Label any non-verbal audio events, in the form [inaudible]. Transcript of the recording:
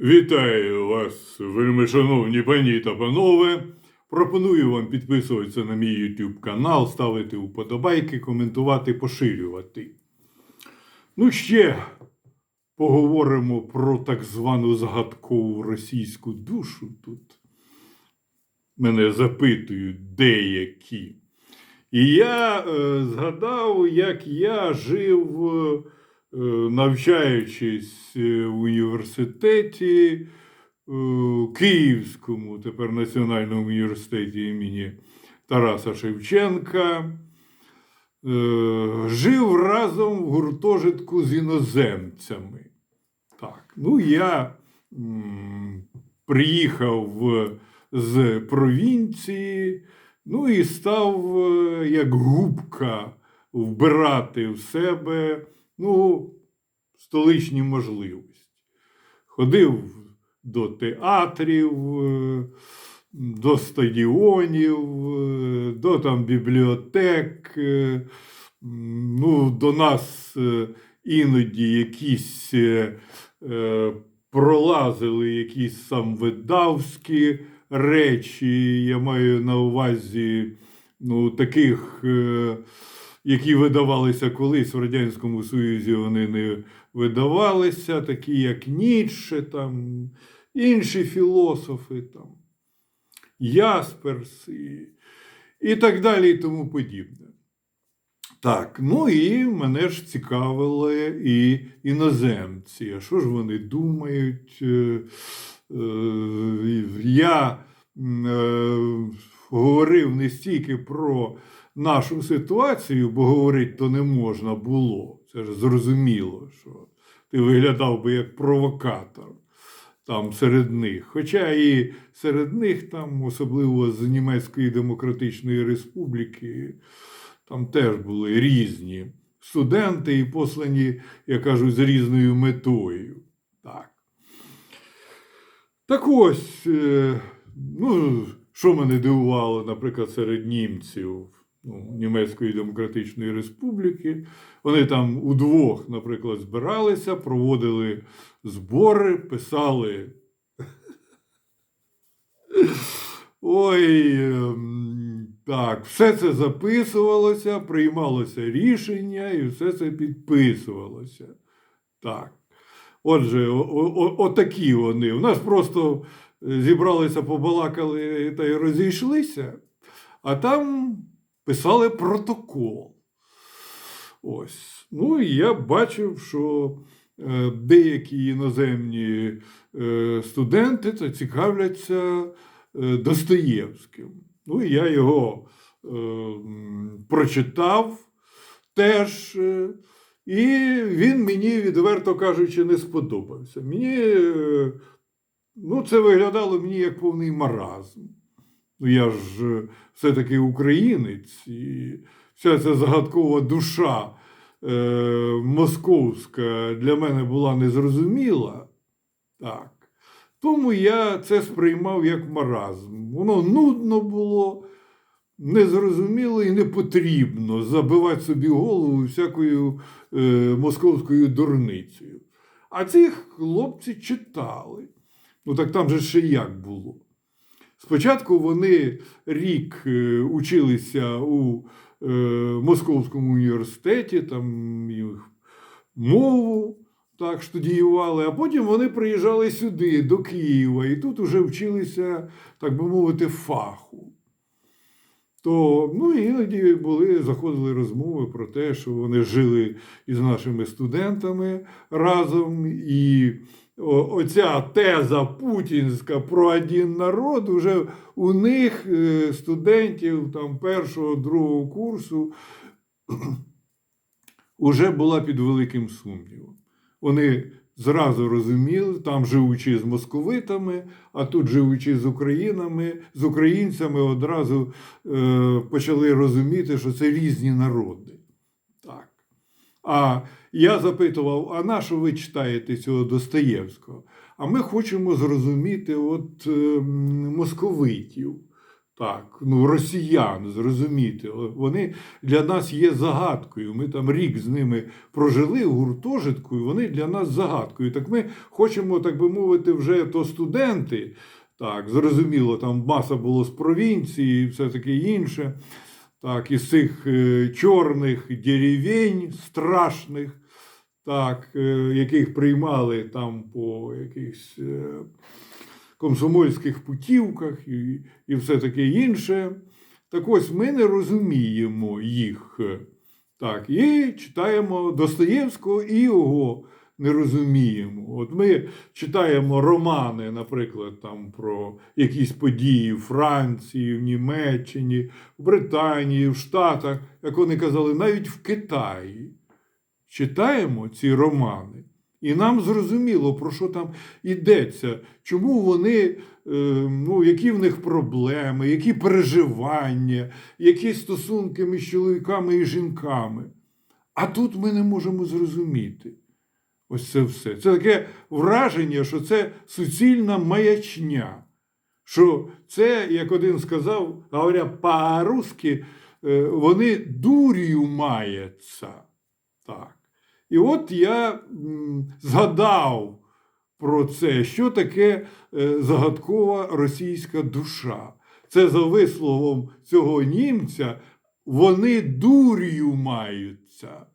Вітаю вас, вельми шановні пані та панове. Пропоную вам підписуватися на мій YouTube канал, ставити вподобайки, коментувати, поширювати. Ну, ще поговоримо про так звану загадкову російську душу тут. Мене запитують деякі. І я е, згадав, як я жив, е, навчаючись е, в університеті е, Київському, тепер Національному університеті імені Тараса Шевченка. Е, жив разом в гуртожитку з іноземцями. Так, ну я приїхав з провінції, ну і став е, як губка вбирати в себе ну, столичні можливості. Ходив до театрів, е, до стадіонів, е, до там бібліотек. е, Ну, до нас іноді якісь пролазили якісь самвидавські речі. Я маю на увазі ну, таких, які видавалися колись в Радянському Союзі, вони не видавалися, такі як Ніцше, там, інші філософи, там, Ясперс і, і так далі, і тому подібне. Так, ну і мене ж цікавили і іноземці. А що ж вони думають? Е, е, Я е, говорив не стільки про нашу ситуацію, бо говорити то не можна було. Це ж зрозуміло, що ти виглядав би як провокатор там серед них. Хоча і серед них, там, особливо з Німецької Демократичної Республіки, там теж були різні студенти і послані, я кажу, з різною метою. Так. Так ось, е, ну, що мене дивувало, наприклад, серед німців ну, Німецької Демократичної Республіки. Вони там удвох, наприклад, збиралися, проводили збори, писали. Ой, ем, так, все це записувалося, приймалося рішення і все це підписувалося. Так. Отже, отакі вони. У нас просто е, зібралися, побалакали та й розійшлися, а там писали протокол. Ось. Ну, і я бачив, що е, деякі іноземні е, студенти цікавляться е, Достоєвським. Ну, і я його прочитав теж. і він мені, відверто кажучи, не сподобався. Мені ну, це виглядало мені як повний маразм. Ну, я ж е, все-таки українець, і вся ця загадкова душа е, московська для мене була незрозуміла. Так. Тому я це сприймав як маразм. Воно нудно було, незрозуміло і не потрібно забивати собі голову всякою е, московською дурницею. А ці хлопці читали. Ну так там же ще як було. Спочатку вони рік е, училися у е, Московському університеті, там їх мову так студіювали, а потім вони приїжджали сюди, до Києва, і тут уже вчилися, так би мовити, фаху. То ну, іноді були, заходили розмови про те, що вони жили із нашими студентами разом, і оця теза путінська про один народ уже у них е, студентів там першого, другого курсу [clears throat] уже була під великим сумнівом. Вони зразу розуміли, там живучи з московитами, а тут живучи з українами, з українцями, одразу е, почали розуміти, що це різні народи. А я запитував: а на що ви читаєте цього Достоєвського? А ми хочемо зрозуміти от, е, московитів. Так, ну, росіян, зрозуміти. Вони для нас є загадкою. Ми там рік з ними прожили в гуртожитку, і вони для нас загадкою. Так ми хочемо, так би мовити, вже то студенти. Так, зрозуміло, там маса було з провінції все таке інше. Так, із цих е, чорних деревень страшних, так, е, яких приймали там по якихось е, комсомольських путівках і, і все таке інше. Так ось ми не розуміємо їх. Так, і читаємо Достоєвського і його не розуміємо. От ми читаємо романи, наприклад, там про якісь події в Франції, в Німеччині, в Британії, в Штатах, як вони казали, навіть в Китаї. Читаємо ці романи. І нам зрозуміло, про що там йдеться, чому вони, е, ну, які в них проблеми, які переживання, які стосунки між чоловіками і жінками. А тут ми не можемо зрозуміти. Ось це все. Це таке враження, що це суцільна маячня. Що це, як один сказав, говоря по-русски, е, вони дур'ю маються. Так. І от я згадав про це, що таке е, загадкова російська душа. Це за висловом цього німця, вони дур'ю маються.